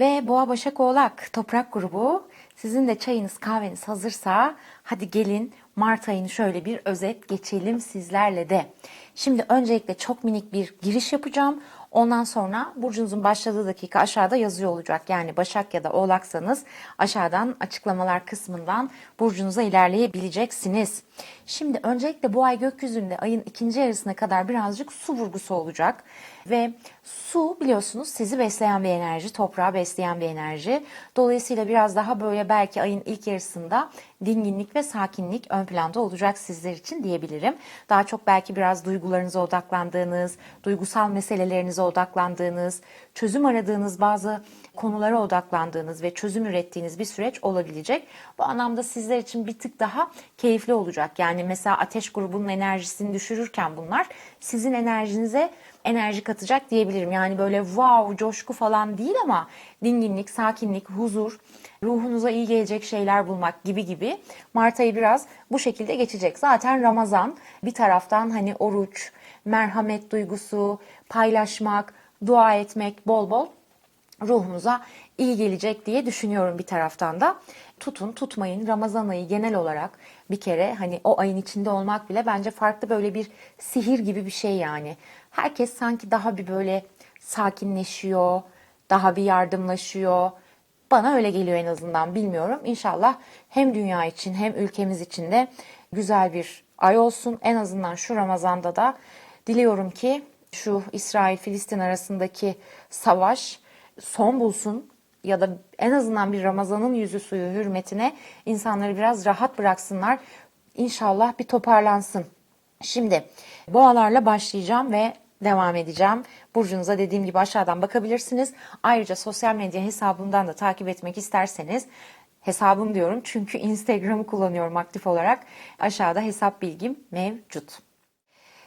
Ve Boğa Başak Oğlak Toprak Grubu sizin de çayınız kahveniz hazırsa hadi gelin Mart ayını şöyle bir özet geçelim sizlerle de. Şimdi öncelikle çok minik bir giriş yapacağım. Ondan sonra burcunuzun başladığı dakika aşağıda yazıyor olacak. Yani Başak ya da Oğlaksanız aşağıdan açıklamalar kısmından burcunuza ilerleyebileceksiniz. Şimdi öncelikle bu ay gökyüzünde ayın ikinci yarısına kadar birazcık su vurgusu olacak. Ve su biliyorsunuz sizi besleyen bir enerji, toprağı besleyen bir enerji. Dolayısıyla biraz daha böyle belki ayın ilk yarısında dinginlik ve sakinlik ön planda olacak sizler için diyebilirim. Daha çok belki biraz duygularınıza odaklandığınız, duygusal meselelerinize odaklandığınız, çözüm aradığınız bazı konulara odaklandığınız ve çözüm ürettiğiniz bir süreç olabilecek. Bu anlamda sizler için bir tık daha keyifli olacak. Yani mesela ateş grubunun enerjisini düşürürken bunlar sizin enerjinize enerji katacak diyebilirim. Yani böyle wow, coşku falan değil ama dinginlik, sakinlik, huzur, ruhunuza iyi gelecek şeyler bulmak gibi gibi Mart ayı biraz bu şekilde geçecek. Zaten Ramazan bir taraftan hani oruç, merhamet duygusu, paylaşmak, dua etmek bol bol ruhunuza iyi gelecek diye düşünüyorum bir taraftan da. Tutun tutmayın Ramazan ayı genel olarak bir kere hani o ayın içinde olmak bile bence farklı böyle bir sihir gibi bir şey yani. Herkes sanki daha bir böyle sakinleşiyor, daha bir yardımlaşıyor. Bana öyle geliyor en azından bilmiyorum. İnşallah hem dünya için hem ülkemiz için de güzel bir ay olsun. En azından şu Ramazan'da da diliyorum ki şu İsrail-Filistin arasındaki savaş son bulsun ya da en azından bir Ramazan'ın yüzü suyu hürmetine insanları biraz rahat bıraksınlar. İnşallah bir toparlansın. Şimdi boğalarla başlayacağım ve devam edeceğim. Burcunuza dediğim gibi aşağıdan bakabilirsiniz. Ayrıca sosyal medya hesabımdan da takip etmek isterseniz hesabım diyorum çünkü Instagram'ı kullanıyorum aktif olarak. Aşağıda hesap bilgim mevcut.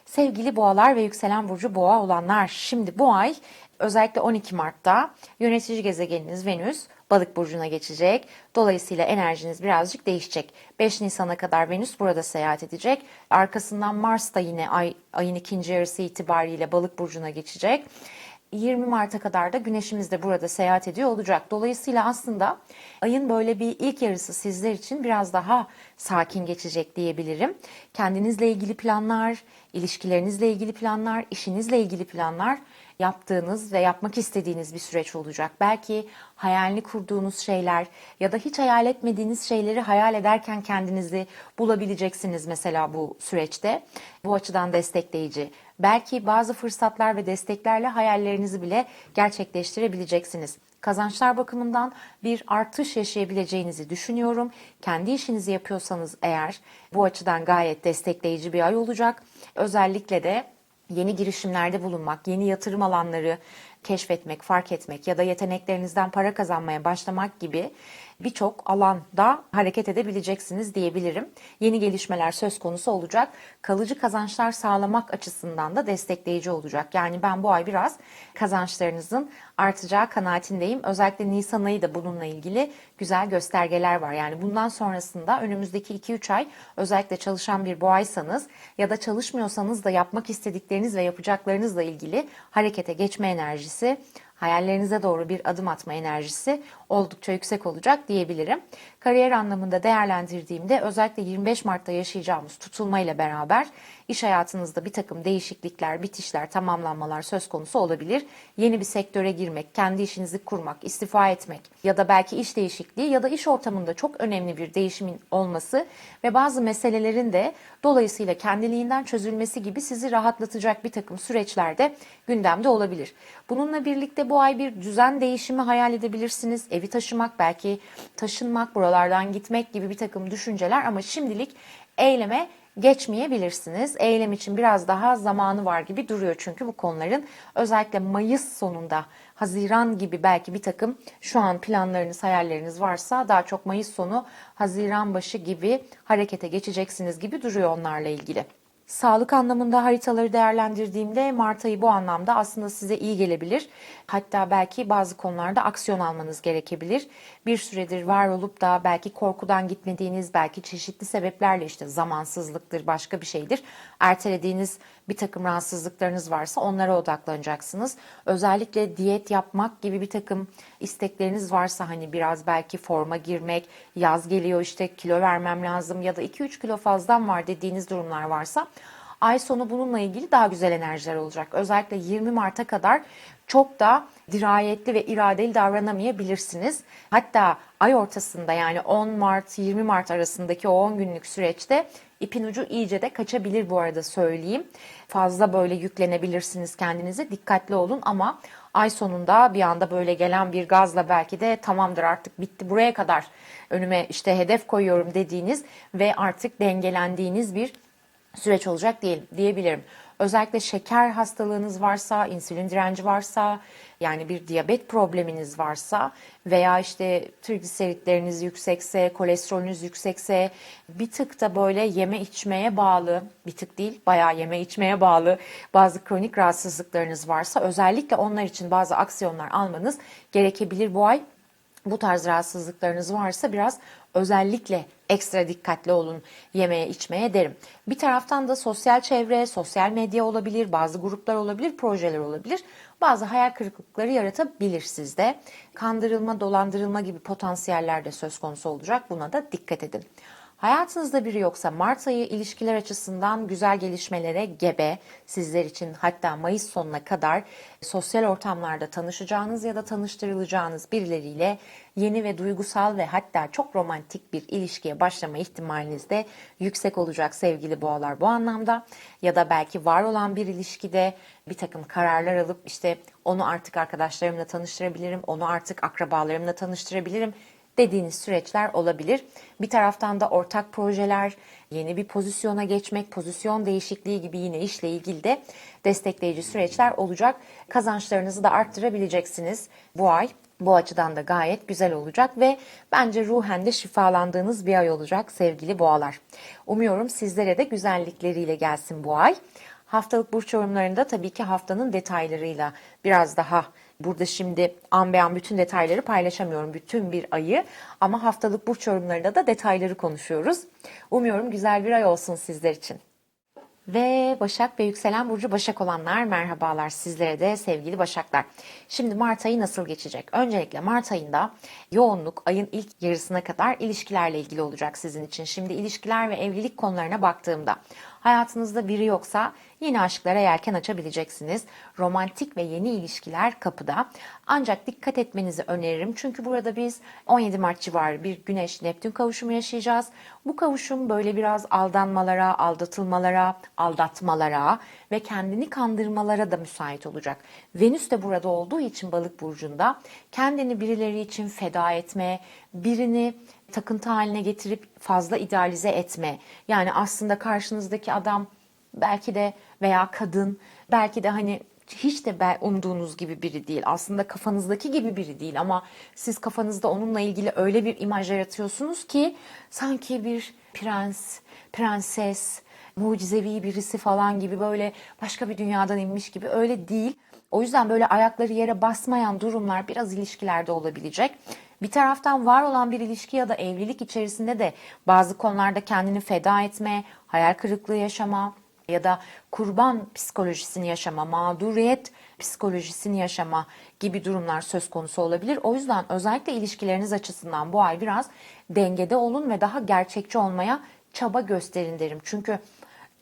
Sevgili boğalar ve yükselen burcu boğa olanlar, şimdi bu ay özellikle 12 Mart'ta yönetici gezegeniniz Venüs balık burcuna geçecek. Dolayısıyla enerjiniz birazcık değişecek. 5 Nisan'a kadar Venüs burada seyahat edecek. Arkasından Mars da yine ay, ayın ikinci yarısı itibariyle balık burcuna geçecek. 20 Mart'a kadar da güneşimiz de burada seyahat ediyor olacak. Dolayısıyla aslında ayın böyle bir ilk yarısı sizler için biraz daha sakin geçecek diyebilirim. Kendinizle ilgili planlar, ilişkilerinizle ilgili planlar, işinizle ilgili planlar yaptığınız ve yapmak istediğiniz bir süreç olacak. Belki hayalini kurduğunuz şeyler ya da hiç hayal etmediğiniz şeyleri hayal ederken kendinizi bulabileceksiniz mesela bu süreçte. Bu açıdan destekleyici. Belki bazı fırsatlar ve desteklerle hayallerinizi bile gerçekleştirebileceksiniz. Kazançlar bakımından bir artış yaşayabileceğinizi düşünüyorum. Kendi işinizi yapıyorsanız eğer bu açıdan gayet destekleyici bir ay olacak. Özellikle de yeni girişimlerde bulunmak, yeni yatırım alanları keşfetmek, fark etmek ya da yeteneklerinizden para kazanmaya başlamak gibi birçok alanda hareket edebileceksiniz diyebilirim. Yeni gelişmeler söz konusu olacak. Kalıcı kazançlar sağlamak açısından da destekleyici olacak. Yani ben bu ay biraz kazançlarınızın artacağı kanaatindeyim. Özellikle Nisan ayı da bununla ilgili güzel göstergeler var. Yani bundan sonrasında önümüzdeki 2-3 ay özellikle çalışan bir boğaysanız ya da çalışmıyorsanız da yapmak istedikleriniz ve yapacaklarınızla ilgili harekete geçme enerjisi hayallerinize doğru bir adım atma enerjisi oldukça yüksek olacak diyebilirim. Kariyer anlamında değerlendirdiğimde özellikle 25 Mart'ta yaşayacağımız tutulma ile beraber iş hayatınızda bir takım değişiklikler, bitişler, tamamlanmalar söz konusu olabilir. Yeni bir sektöre girmek, kendi işinizi kurmak, istifa etmek ya da belki iş değişikliği ya da iş ortamında çok önemli bir değişimin olması ve bazı meselelerin de dolayısıyla kendiliğinden çözülmesi gibi sizi rahatlatacak bir takım süreçlerde gündemde olabilir. Bununla birlikte bu ay bir düzen değişimi hayal edebilirsiniz. Evi taşımak, belki taşınmak, buralardan gitmek gibi bir takım düşünceler ama şimdilik eyleme geçmeyebilirsiniz. Eylem için biraz daha zamanı var gibi duruyor çünkü bu konuların özellikle Mayıs sonunda, Haziran gibi belki bir takım şu an planlarınız, hayalleriniz varsa daha çok Mayıs sonu, Haziran başı gibi harekete geçeceksiniz gibi duruyor onlarla ilgili. Sağlık anlamında haritaları değerlendirdiğimde Mart ayı bu anlamda aslında size iyi gelebilir. Hatta belki bazı konularda aksiyon almanız gerekebilir. Bir süredir var olup da belki korkudan gitmediğiniz, belki çeşitli sebeplerle işte zamansızlıktır, başka bir şeydir. Ertelediğiniz bir takım rahatsızlıklarınız varsa onlara odaklanacaksınız. Özellikle diyet yapmak gibi bir takım istekleriniz varsa hani biraz belki forma girmek, yaz geliyor işte kilo vermem lazım ya da 2-3 kilo fazlam var dediğiniz durumlar varsa ay sonu bununla ilgili daha güzel enerjiler olacak. Özellikle 20 Mart'a kadar çok da dirayetli ve iradeli davranamayabilirsiniz. Hatta ay ortasında yani 10 Mart 20 Mart arasındaki o 10 günlük süreçte ipin ucu iyice de kaçabilir bu arada söyleyeyim. Fazla böyle yüklenebilirsiniz kendinize. Dikkatli olun ama ay sonunda bir anda böyle gelen bir gazla belki de tamamdır artık bitti buraya kadar önüme işte hedef koyuyorum dediğiniz ve artık dengelendiğiniz bir süreç olacak değil, diyebilirim. Özellikle şeker hastalığınız varsa, insülin direnci varsa, yani bir diyabet probleminiz varsa veya işte trigliseritleriniz yüksekse, kolesterolünüz yüksekse, bir tık da böyle yeme içmeye bağlı, bir tık değil bayağı yeme içmeye bağlı bazı kronik rahatsızlıklarınız varsa özellikle onlar için bazı aksiyonlar almanız gerekebilir bu ay bu tarz rahatsızlıklarınız varsa biraz özellikle ekstra dikkatli olun yemeye içmeye derim. Bir taraftan da sosyal çevre, sosyal medya olabilir, bazı gruplar olabilir, projeler olabilir. Bazı hayal kırıklıkları yaratabilir sizde. Kandırılma, dolandırılma gibi potansiyeller de söz konusu olacak. Buna da dikkat edin. Hayatınızda biri yoksa Mart ayı ilişkiler açısından güzel gelişmelere gebe sizler için hatta Mayıs sonuna kadar sosyal ortamlarda tanışacağınız ya da tanıştırılacağınız birileriyle yeni ve duygusal ve hatta çok romantik bir ilişkiye başlama ihtimaliniz de yüksek olacak sevgili boğalar bu anlamda. Ya da belki var olan bir ilişkide bir takım kararlar alıp işte onu artık arkadaşlarımla tanıştırabilirim, onu artık akrabalarımla tanıştırabilirim dediğiniz süreçler olabilir. Bir taraftan da ortak projeler, yeni bir pozisyona geçmek, pozisyon değişikliği gibi yine işle ilgili de destekleyici süreçler olacak. Kazançlarınızı da arttırabileceksiniz bu ay. Bu açıdan da gayet güzel olacak ve bence ruhen de şifalandığınız bir ay olacak sevgili boğalar. Umuyorum sizlere de güzellikleriyle gelsin bu ay. Haftalık burç yorumlarında tabii ki haftanın detaylarıyla biraz daha Burada şimdi an be an bütün detayları paylaşamıyorum bütün bir ayı ama haftalık burç yorumlarında da detayları konuşuyoruz. Umuyorum güzel bir ay olsun sizler için. Ve Başak ve yükselen burcu Başak olanlar merhabalar sizlere de sevgili Başaklar. Şimdi Mart ayı nasıl geçecek? Öncelikle Mart ayında yoğunluk ayın ilk yarısına kadar ilişkilerle ilgili olacak sizin için. Şimdi ilişkiler ve evlilik konularına baktığımda hayatınızda biri yoksa yeni aşklara yelken açabileceksiniz. Romantik ve yeni ilişkiler kapıda. Ancak dikkat etmenizi öneririm. Çünkü burada biz 17 Mart civarı bir Güneş Neptün kavuşumu yaşayacağız. Bu kavuşum böyle biraz aldanmalara, aldatılmalara, aldatmalara ve kendini kandırmalara da müsait olacak. Venüs de burada olduğu için balık burcunda kendini birileri için feda etme, birini takıntı haline getirip fazla idealize etme. Yani aslında karşınızdaki adam belki de veya kadın belki de hani hiç de umduğunuz gibi biri değil. Aslında kafanızdaki gibi biri değil ama siz kafanızda onunla ilgili öyle bir imaj yaratıyorsunuz ki sanki bir prens, prenses, mucizevi birisi falan gibi böyle başka bir dünyadan inmiş gibi öyle değil. O yüzden böyle ayakları yere basmayan durumlar biraz ilişkilerde olabilecek. Bir taraftan var olan bir ilişki ya da evlilik içerisinde de bazı konularda kendini feda etme, hayal kırıklığı yaşama ya da kurban psikolojisini yaşama, mağduriyet psikolojisini yaşama gibi durumlar söz konusu olabilir. O yüzden özellikle ilişkileriniz açısından bu ay biraz dengede olun ve daha gerçekçi olmaya çaba gösterin derim. Çünkü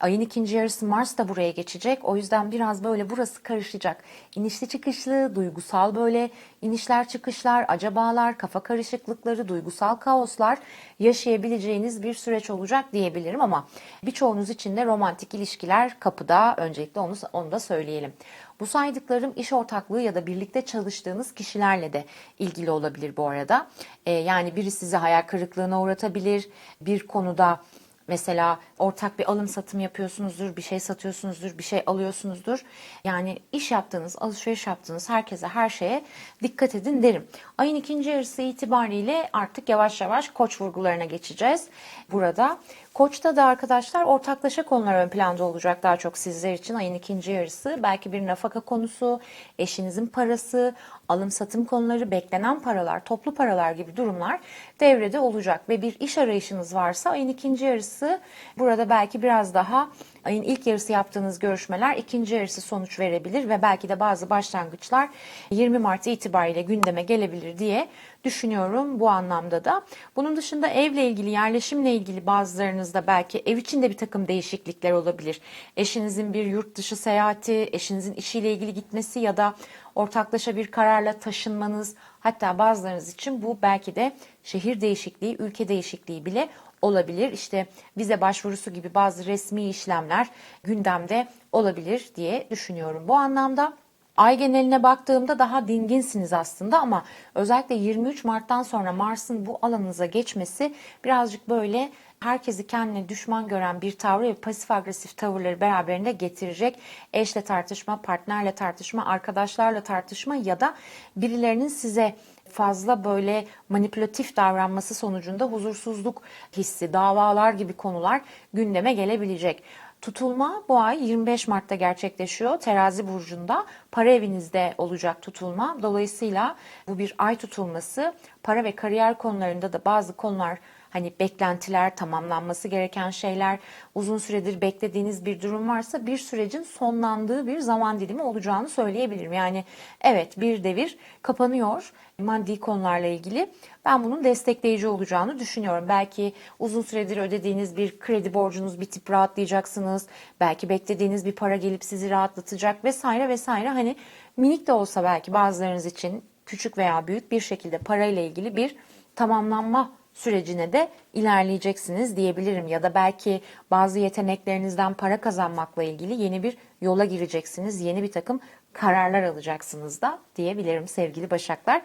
Ayın ikinci yarısı Mars da buraya geçecek. O yüzden biraz böyle burası karışacak. İnişli çıkışlı, duygusal böyle inişler çıkışlar, acabalar, kafa karışıklıkları, duygusal kaoslar yaşayabileceğiniz bir süreç olacak diyebilirim ama birçoğunuz için de romantik ilişkiler kapıda. Öncelikle onu, onu da söyleyelim. Bu saydıklarım iş ortaklığı ya da birlikte çalıştığınız kişilerle de ilgili olabilir bu arada. Ee, yani biri sizi hayal kırıklığına uğratabilir. Bir konuda Mesela ortak bir alım satım yapıyorsunuzdur, bir şey satıyorsunuzdur, bir şey alıyorsunuzdur. Yani iş yaptığınız, alışveriş yaptığınız herkese, her şeye dikkat edin derim. Ayın ikinci yarısı itibariyle artık yavaş yavaş koç vurgularına geçeceğiz. Burada Koç'ta da arkadaşlar ortaklaşa konular ön planda olacak daha çok sizler için ayın ikinci yarısı. Belki bir nafaka konusu, eşinizin parası, alım satım konuları, beklenen paralar, toplu paralar gibi durumlar devrede olacak. Ve bir iş arayışınız varsa ayın ikinci yarısı burada belki biraz daha ayın ilk yarısı yaptığınız görüşmeler ikinci yarısı sonuç verebilir ve belki de bazı başlangıçlar 20 Mart itibariyle gündeme gelebilir diye düşünüyorum bu anlamda da. Bunun dışında evle ilgili, yerleşimle ilgili bazılarınızda belki ev içinde bir takım değişiklikler olabilir. Eşinizin bir yurt dışı seyahati, eşinizin işiyle ilgili gitmesi ya da ortaklaşa bir kararla taşınmanız, hatta bazılarınız için bu belki de şehir değişikliği, ülke değişikliği bile olabilir. İşte vize başvurusu gibi bazı resmi işlemler gündemde olabilir diye düşünüyorum. Bu anlamda Ay geneline baktığımda daha dinginsiniz aslında ama özellikle 23 Mart'tan sonra Mars'ın bu alanınıza geçmesi birazcık böyle herkesi kendine düşman gören bir tavrı ve pasif agresif tavırları beraberinde getirecek. Eşle tartışma, partnerle tartışma, arkadaşlarla tartışma ya da birilerinin size fazla böyle manipülatif davranması sonucunda huzursuzluk hissi, davalar gibi konular gündeme gelebilecek. Tutulma bu ay 25 Mart'ta gerçekleşiyor. Terazi burcunda para evinizde olacak tutulma. Dolayısıyla bu bir ay tutulması. Para ve kariyer konularında da bazı konular hani beklentiler, tamamlanması gereken şeyler, uzun süredir beklediğiniz bir durum varsa bir sürecin sonlandığı bir zaman dilimi olacağını söyleyebilirim. Yani evet bir devir kapanıyor maddi konularla ilgili. Ben bunun destekleyici olacağını düşünüyorum. Belki uzun süredir ödediğiniz bir kredi borcunuz bitip rahatlayacaksınız. Belki beklediğiniz bir para gelip sizi rahatlatacak vesaire vesaire. Hani minik de olsa belki bazılarınız için küçük veya büyük bir şekilde parayla ilgili bir tamamlanma sürecine de ilerleyeceksiniz diyebilirim. Ya da belki bazı yeteneklerinizden para kazanmakla ilgili yeni bir yola gireceksiniz. Yeni bir takım kararlar alacaksınız da diyebilirim sevgili Başaklar.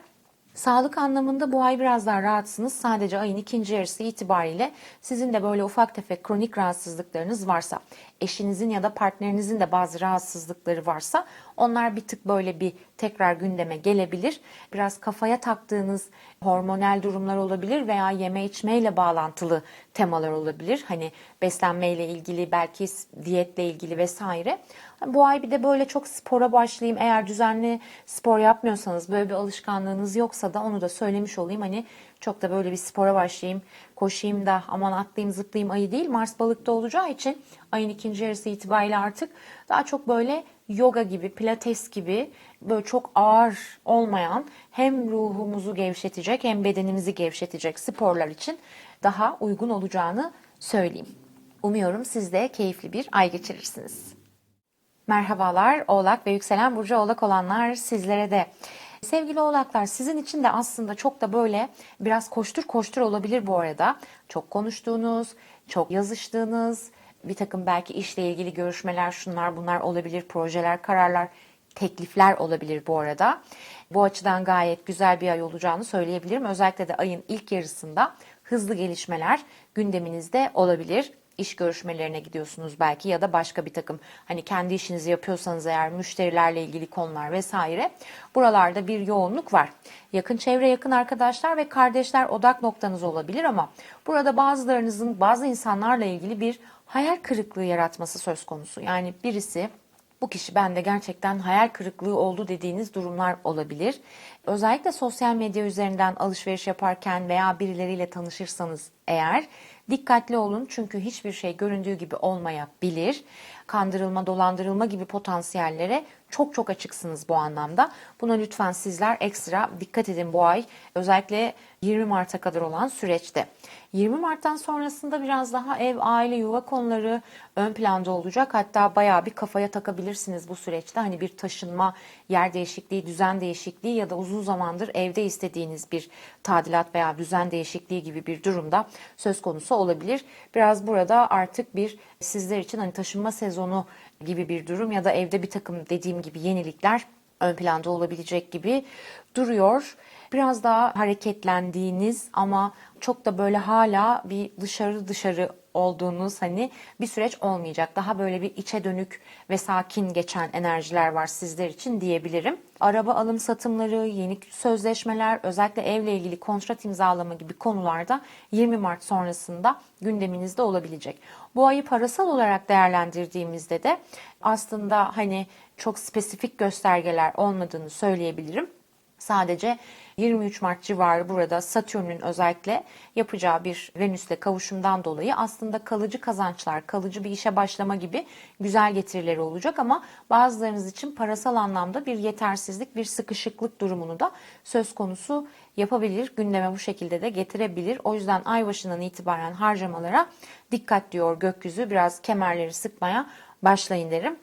Sağlık anlamında bu ay biraz daha rahatsınız. Sadece ayın ikinci yarısı itibariyle sizin de böyle ufak tefek kronik rahatsızlıklarınız varsa, eşinizin ya da partnerinizin de bazı rahatsızlıkları varsa onlar bir tık böyle bir tekrar gündeme gelebilir. Biraz kafaya taktığınız hormonal durumlar olabilir veya yeme içmeyle bağlantılı temalar olabilir. Hani beslenmeyle ilgili, belki diyetle ilgili vesaire. Bu ay bir de böyle çok spora başlayayım. Eğer düzenli spor yapmıyorsanız, böyle bir alışkanlığınız yoksa da onu da söylemiş olayım. Hani çok da böyle bir spora başlayayım, koşayım da aman atlayayım zıplayayım ayı değil. Mars balıkta olacağı için ayın ikinci yarısı itibariyle artık daha çok böyle yoga gibi, pilates gibi böyle çok ağır olmayan hem ruhumuzu gevşetecek hem bedenimizi gevşetecek sporlar için daha uygun olacağını söyleyeyim. Umuyorum siz de keyifli bir ay geçirirsiniz. Merhabalar Oğlak ve yükselen burcu Oğlak olanlar sizlere de. Sevgili oğlaklar sizin için de aslında çok da böyle biraz koştur koştur olabilir bu arada. Çok konuştuğunuz, çok yazıştığınız, bir takım belki işle ilgili görüşmeler şunlar bunlar olabilir, projeler, kararlar, teklifler olabilir bu arada. Bu açıdan gayet güzel bir ay olacağını söyleyebilirim. Özellikle de ayın ilk yarısında hızlı gelişmeler gündeminizde olabilir iş görüşmelerine gidiyorsunuz belki ya da başka bir takım hani kendi işinizi yapıyorsanız eğer müşterilerle ilgili konular vesaire buralarda bir yoğunluk var. Yakın çevre, yakın arkadaşlar ve kardeşler odak noktanız olabilir ama burada bazılarınızın bazı insanlarla ilgili bir hayal kırıklığı yaratması söz konusu. Yani birisi bu kişi bende gerçekten hayal kırıklığı oldu dediğiniz durumlar olabilir. Özellikle sosyal medya üzerinden alışveriş yaparken veya birileriyle tanışırsanız eğer dikkatli olun çünkü hiçbir şey göründüğü gibi olmayabilir. Kandırılma, dolandırılma gibi potansiyellere çok çok açıksınız bu anlamda. Buna lütfen sizler ekstra dikkat edin bu ay. Özellikle 20 Mart'a kadar olan süreçte. 20 Mart'tan sonrasında biraz daha ev, aile, yuva konuları ön planda olacak. Hatta bayağı bir kafaya takabilirsiniz bu süreçte. Hani bir taşınma, yer değişikliği, düzen değişikliği ya da uzun zamandır evde istediğiniz bir tadilat veya düzen değişikliği gibi bir durumda söz konusu olabilir. Biraz burada artık bir sizler için hani taşınma sezonu gibi bir durum ya da evde bir takım dediğim gibi yenilikler ön planda olabilecek gibi duruyor. Biraz daha hareketlendiğiniz ama çok da böyle hala bir dışarı dışarı olduğunuz hani bir süreç olmayacak. Daha böyle bir içe dönük ve sakin geçen enerjiler var sizler için diyebilirim. Araba alım satımları, yeni sözleşmeler, özellikle evle ilgili kontrat imzalama gibi konularda 20 Mart sonrasında gündeminizde olabilecek. Bu ayı parasal olarak değerlendirdiğimizde de aslında hani çok spesifik göstergeler olmadığını söyleyebilirim. Sadece 23 Mart civarı burada Satürn'ün özellikle yapacağı bir Venüs'le kavuşumdan dolayı aslında kalıcı kazançlar, kalıcı bir işe başlama gibi güzel getirileri olacak ama bazılarınız için parasal anlamda bir yetersizlik, bir sıkışıklık durumunu da söz konusu yapabilir. Gündeme bu şekilde de getirebilir. O yüzden ay başından itibaren harcamalara dikkat diyor gökyüzü. Biraz kemerleri sıkmaya başlayın derim.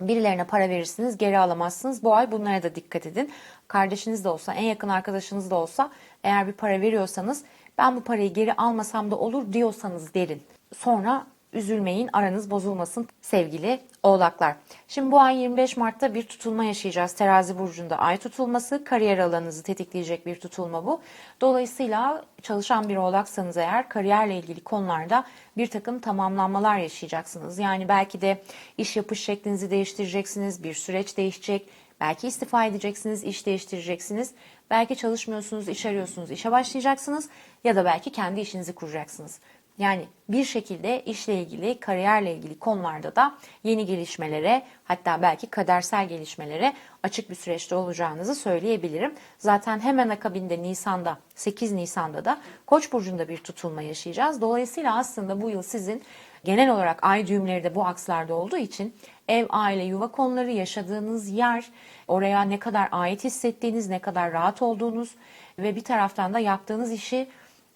Birilerine para verirsiniz, geri alamazsınız. Bu ay bunlara da dikkat edin. Kardeşiniz de olsa, en yakın arkadaşınız da olsa eğer bir para veriyorsanız ben bu parayı geri almasam da olur diyorsanız derin. Sonra üzülmeyin, aranız bozulmasın sevgili oğlaklar. Şimdi bu ay 25 Mart'ta bir tutulma yaşayacağız. Terazi burcunda ay tutulması, kariyer alanınızı tetikleyecek bir tutulma bu. Dolayısıyla çalışan bir oğlaksanız eğer kariyerle ilgili konularda bir takım tamamlanmalar yaşayacaksınız. Yani belki de iş yapış şeklinizi değiştireceksiniz, bir süreç değişecek. Belki istifa edeceksiniz, iş değiştireceksiniz. Belki çalışmıyorsunuz, iş arıyorsunuz, işe başlayacaksınız ya da belki kendi işinizi kuracaksınız. Yani bir şekilde işle ilgili, kariyerle ilgili konularda da yeni gelişmelere, hatta belki kadersel gelişmelere açık bir süreçte olacağınızı söyleyebilirim. Zaten hemen akabinde Nisan'da, 8 Nisan'da da Koç burcunda bir tutulma yaşayacağız. Dolayısıyla aslında bu yıl sizin genel olarak ay düğümleri de bu akslarda olduğu için ev, aile, yuva konuları, yaşadığınız yer, oraya ne kadar ait hissettiğiniz, ne kadar rahat olduğunuz ve bir taraftan da yaptığınız işi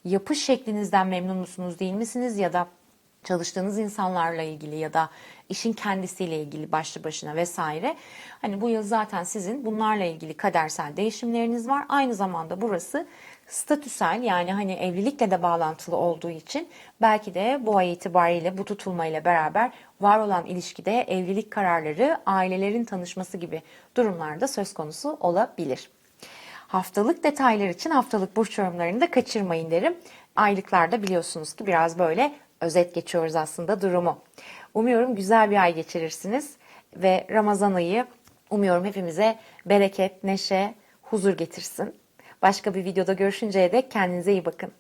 yapış şeklinizden memnun musunuz değil misiniz ya da çalıştığınız insanlarla ilgili ya da işin kendisiyle ilgili başlı başına vesaire. Hani bu yıl zaten sizin bunlarla ilgili kadersel değişimleriniz var. Aynı zamanda burası statüsel yani hani evlilikle de bağlantılı olduğu için belki de bu ay itibariyle bu tutulmayla beraber var olan ilişkide evlilik kararları, ailelerin tanışması gibi durumlarda söz konusu olabilir. Haftalık detaylar için haftalık burç yorumlarını da kaçırmayın derim. Aylıklarda biliyorsunuz ki biraz böyle özet geçiyoruz aslında durumu. Umuyorum güzel bir ay geçirirsiniz ve Ramazan ayı umuyorum hepimize bereket, neşe, huzur getirsin. Başka bir videoda görüşünceye dek kendinize iyi bakın.